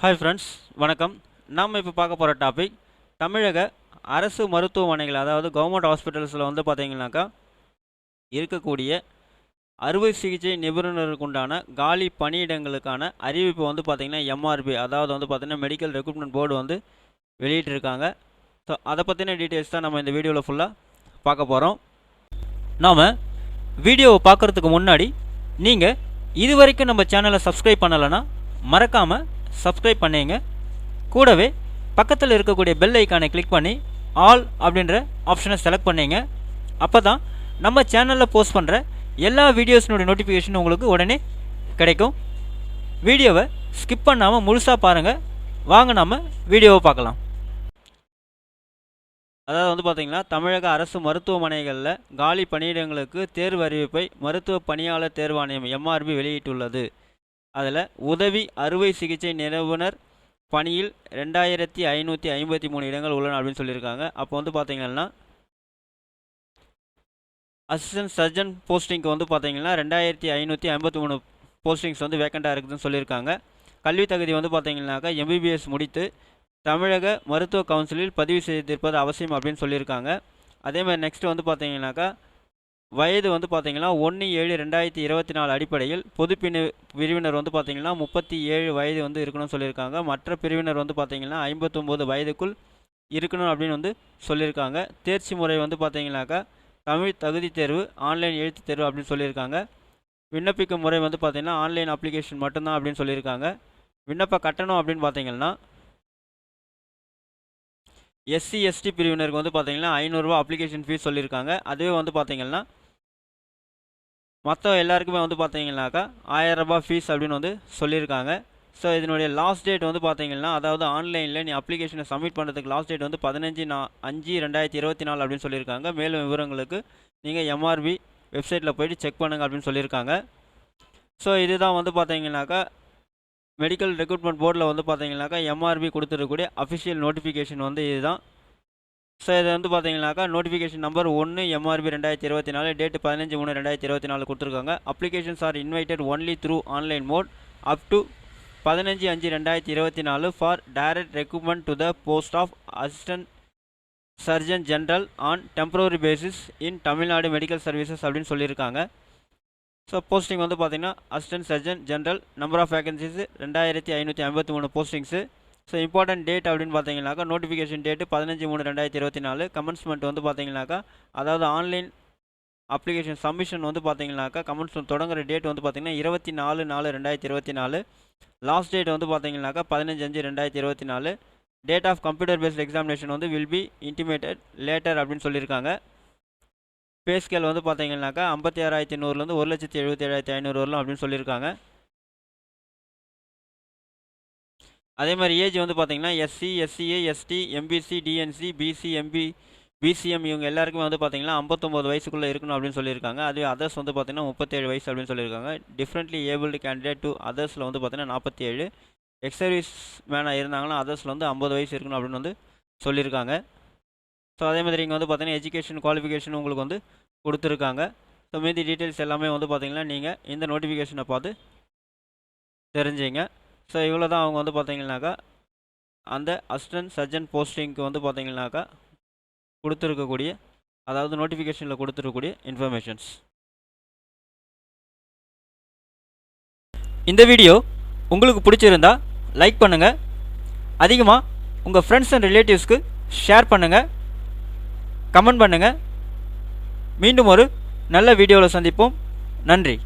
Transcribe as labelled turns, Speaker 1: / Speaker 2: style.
Speaker 1: Hi friends வணக்கம். நாம் இப்போ பார்க்க போகிற டாபிக் தமிழக அரசு மருத்துவமனைகள் அதாவது கவர்மெண்ட் ஹாஸ்பிட்டல்ஸில் வந்து பார்த்தீங்கன்னாக்கா இருக்கக்கூடிய அறுவை சிகிச்சை நிபுணருக்குண்டான காலி பணியிடங்களுக்கான அறிவிப்பு வந்து பார்த்திங்கன்னா எம்ஆர்பி அதாவது வந்து பார்த்திங்கன்னா மெடிக்கல் ரெக்ரூட்மெண்ட் போர்டு வந்து வெளியிட்டிருக்காங்க. ஸோ அதை பற்றின டீட்டெயில்ஸ் தான் நம்ம இந்த வீடியோவில் ஃபுல்லாக பார்க்க போகிறோம் நாம் வீடியோவை பார்க்குறதுக்கு முன்னாடி நீங்கள் இது வரைக்கும் நம்ம சேனலை சப்ஸ்கிரைப் பண்ணலைன்னா மறக்காமல் சப்ஸ்கிரைப் பண்ணிங்க. கூடவே பக்கத்தில் இருக்கக்கூடிய பெல் ஐக்கானை கிளிக் பண்ணி ஆல் அப்படின்ற ஆப்ஷனை செலக்ட் பண்ணிங்க. அப்போ தான் நம்ம சேனலில் போஸ்ட் பண்ணுற எல்லா வீடியோஸினுடைய நோட்டிஃபிகேஷன் உங்களுக்கு உடனே கிடைக்கும். வீடியோவை ஸ்கிப் பண்ணாமல் முழுசாக பாருங்கள் வாங்க நம்ம வீடியோவை பார்க்கலாம். அதாவது வந்து பார்த்தீங்கன்னா தமிழக அரசு மருத்துவமனைகளில் காலி பணியிடங்களுக்கு தேர்வு அறிவிப்பை மருத்துவ பணியாளர் தேர்வாணையம் எம்ஆர்பி வெளியிட்டுள்ளது. அதில் உதவி அறுவை சிகிச்சை நிறுவனர் பணியில் ரெண்டாயிரத்தி ஐநூற்றி ஐம்பத்தி மூணு இடங்கள் உள்ளன அப்படின்னு சொல்லியிருக்காங்க. அப்போ வந்து பார்த்தீங்கன்னா அசிஸ்டன்ட் சர்ஜன் போஸ்டிங்க்கு வந்து பார்த்தீங்கன்னா ரெண்டாயிரத்தி ஐநூற்றி ஐம்பத்தி மூணு போஸ்டிங்ஸ் வந்து வேக்கண்ட்டாக இருக்குதுன்னு சொல்லியிருக்காங்க. கல்வி தகுதி வந்து பார்த்தீங்கன்னாக்கா எம்பிபிஎஸ் முடித்து தமிழக மருத்துவ கவுன்சிலில் பதிவு செய்திருப்பது அவசியம் அப்படின்னு சொல்லியிருக்காங்க. அதே மாதிரி நெக்ஸ்ட் வந்து பார்த்தீங்கன்னாக்கா வயது வந்து பார்த்தீங்கன்னா ஒன்று ஏழு ரெண்டாயிரத்தி இருபத்தி நாலு அடிப்படையில் பொது பிரிவு பிரிவினர் வந்து பார்த்தீங்கன்னா முப்பத்தி ஏழு வயது வந்து இருக்கணும்னு சொல்லியிருக்காங்க. மற்ற பிரிவினர் வந்து பார்த்தீங்கன்னா ஐம்பத்தொம்போது வயதுக்குள் இருக்கணும் அப்படின்னு வந்து சொல்லியிருக்காங்க. தேர்ச்சி முறை வந்து பார்த்தீங்கன்னாக்கா தமிழ் தகுதி தேர்வு ஆன்லைன் எழுத்து தேர்வு அப்படின்னு சொல்லியிருக்காங்க. விண்ணப்பிக்கும் முறை வந்து பார்த்தீங்கன்னா ஆன்லைன் அப்ளிகேஷன் மட்டும்தான் அப்படின்னு சொல்லியிருக்காங்க. விண்ணப்ப கட்டணம் அப்படின்னு பார்த்தீங்கன்னா எஸ்சி எஸ்டி பிரிவினருக்கு வந்து பார்த்தீங்கன்னா ஐநூறுரூவா அப்ளிகேஷன் ஃபீஸ் சொல்லியிருக்காங்க. அதுவே வந்து பார்த்தீங்கன்னா மற்ற எல்லாருக்குமே வந்து பார்த்தீங்கன்னாக்கா ஆயிரரூபா ஃபீஸ் அப்படின்னு வந்து சொல்லியிருக்காங்க. ஸோ இதனுடைய லாஸ்ட் டேட் வந்து பார்த்தீங்கன்னா அதாவது ஆன்லைனில் நீ அப்ளிகேஷனை சப்மிட் பண்ணுறதுக்கு லாஸ்ட் டேட் வந்து பதினஞ்சு நா அஞ்சு ரெண்டாயிரத்தி இருபத்தி நாலு அப்படின்னு சொல்லியிருக்காங்க. மேலும் விவரங்களுக்கு நீங்கள் எம்ஆர்பி வெப்சைட்டில் போயிட்டு செக் பண்ணுங்கள் அப்படின்னு சொல்லியிருக்காங்க. ஸோ இதுதான் வந்து பார்த்தீங்கன்னாக்கா மெடிக்கல் ரெக்ரூட்மெண்ட் போர்டில் வந்து பார்த்தீங்கன்னாக்கா எம்ஆர்பி கொடுத்துருக்கக்கூடிய அஃபிஷியல் நோட்டிஃபிகேஷன் வந்து இதுதான். ஸோ இது வந்து பார்த்தீங்கன்னாக்கா நோட்டிஃபிகேஷன் நம்பர் ஒன்று எம்ஆர்பி ரெண்டாயிரத்தி இருபத்தி நாலு டேட் பதினஞ்சு மூணு ரெண்டாயிரத்தி இருபத்தி நாலு கொடுத்துருக்காங்க. Applications are invited only through online mode up to பதினஞ்சு அஞ்சு ரெண்டாயிரத்தி இருபத்தி நாலு for direct recruitment to the post of assistant surgeon general on temporary basis in Tamil Nadu medical services அப்படின்னு சொல்லியிருக்காங்க. ஸோ போஸ்டிங் வந்து பார்த்திங்கன்னா assistant surgeon general number of vacancies ரெண்டாயிரத்தி ஐநூற்றி ஐம்பத்தி மூணு போஸ்டிங்ஸு ஸோ இம்பார்ட்டன்ட் டேட் அப்படின்னு பார்த்தீங்கன்னாக்கா நோட்டிஃபிகேஷன் டேட்டு பதினஞ்சு மூணு ரெண்டாயிரத்தி இருபத்தி நாலு. கமெண்ட்ஸ்மெண்ட் வந்து பார்த்தீங்கன்னாக்கா அதாவது ஆன்லைன் அப்ளிகேஷன் சப்மிஷன் வந்து பார்த்தீங்கன்னாக்கா கமெண்ட்ஸ்மெண்ட் தொடங்குற டேட் வந்து பார்த்திங்கன்னா இருபத்தி நாலு நாலு ரெண்டாயிரத்தி இருபத்தி நாலு. லாஸ்ட் டேட் வந்து பார்த்தீங்கன்னாக்கா பதினஞ்சு அஞ்சு ரெண்டாயிரத்தி இருபத்தி நாலு. Date of computer based examination வந்து வில் பி இன்டிமேட்டட் லேட்டர் அப்படின்னு சொல்லியிருக்காங்க. பே ஸ்கேல் வந்து பார்த்தீங்கன்னாக்கா ஐம்பத்தி ஆறாயிரத்தி நூறுலேருந்து ஒரு லட்சத்தி எழுபத்தி ஏழாயிரத்தி ஐநூறு வரலாம் அப்படின்னு சொல்லியிருக்காங்க. அதே மாதிரி ஏஜ் வந்து பார்த்தீங்கன்னா SC SCA ST MBC DNC BC MB BCM இவங்க எல்லாருக்குமே வந்து பார்த்தீங்கன்னா ஐம்பத்தொம்போது வயசுக்குள்ளே இருக்கணும் அப்படின்னு சொல்லியிருக்காங்க. அதுவே அதர்ஸ் வந்து பார்த்தீங்கன்னா முப்பத்தேழு வயசு அப்படின்னு சொல்லியிருக்காங்க. டிஃப்ரெண்ட்லி ஏபிள்டு கேண்டிடேட் டு அதர்ஸில் வந்து பார்த்தீங்கன்னா நாற்பத்தி ஏழு எக்ஸர்வீஸ் மேனாக இருந்தாங்கன்னா அதர்ஸில் வந்து ஐம்பது வயசு இருக்கணும் அப்படின்னு வந்து சொல்லியிருக்காங்க. ஸோ அதே மாதிரி இங்கே வந்து பார்த்தீங்கன்னா எஜுகேஷன் குவாலிஃபிகேஷன் உங்களுக்கு வந்து கொடுத்துருக்காங்க. ஸோ மீதி டீட்டெயில்ஸ் எல்லாமே வந்து பார்த்தீங்கன்னா நீங்கள் இந்த நோட்டிஃபிகேஷனை பார்த்து தெரிஞ்சிங்க. ஸோ இவ்வளோ தான் அவங்க வந்து பார்த்தீங்கன்னாக்கா அந்த அசிஸ்டன்ட் சர்ஜன் போஸ்டிங்க்கு வந்து பார்த்தீங்கன்னாக்கா கொடுத்துருக்கக்கூடிய அதாவது நோட்டிஃபிகேஷனில் கொடுத்துருக்கக்கூடிய இன்ஃபர்மேஷன்ஸ் இந்த வீடியோ உங்களுக்கு பிடிச்சிருந்தா லைக் பண்ணுங்கள் அதிகமாக உங்கள் ஃப்ரெண்ட்ஸ் அண்ட் ரிலேட்டிவ்ஸ்க்கு ஷேர் பண்ணுங்கள் கமெண்ட் பண்ணுங்கள் மீண்டும் ஒரு நல்ல வீடியோவில் சந்திப்போம். நன்றி.